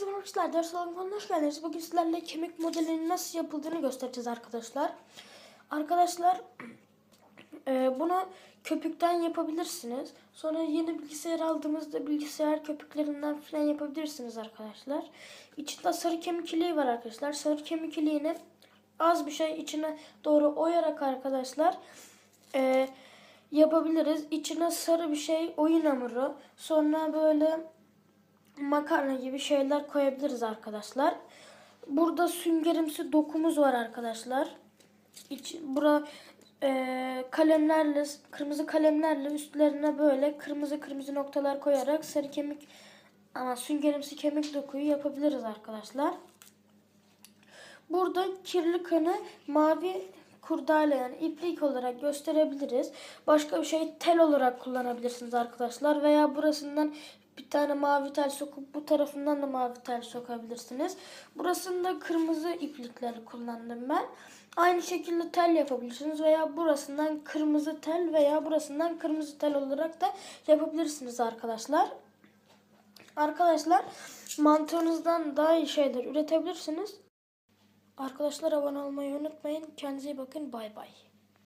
Herkese merhaba arkadaşlar. Ders alan konuna hoş geldiniz. Bugün sizlerle kemik modelinin nasıl yapıldığını göstereceğiz arkadaşlar. Arkadaşlar e, bunu köpükten yapabilirsiniz. Sonra yeni bilgisayar aldığımızda bilgisayar köpüklerinden falan yapabilirsiniz arkadaşlar. İçinde sarı kemik iliği var arkadaşlar. Sarı kemik iliğini az bir şey içine doğru oyarak arkadaşlar e, yapabiliriz. İçine sarı bir şey oyun hamuru. Sonra böyle makarna gibi şeyler koyabiliriz arkadaşlar. Burada süngerimsi dokumuz var arkadaşlar. İç, bura e, kalemlerle kırmızı kalemlerle üstlerine böyle kırmızı kırmızı noktalar koyarak sarı kemik ama süngerimsi kemik dokuyu yapabiliriz arkadaşlar. Burada kirli kanı mavi kurdale yani iplik olarak gösterebiliriz. Başka bir şey tel olarak kullanabilirsiniz arkadaşlar. Veya burasından bir tane mavi tel sokup bu tarafından da mavi tel sokabilirsiniz. Burasında kırmızı iplikleri kullandım ben. Aynı şekilde tel yapabilirsiniz veya burasından kırmızı tel veya burasından kırmızı tel olarak da yapabilirsiniz arkadaşlar. Arkadaşlar mantığınızdan daha iyi şeyler üretebilirsiniz. Arkadaşlar abone olmayı unutmayın. Kendinize iyi bakın. Bay bay.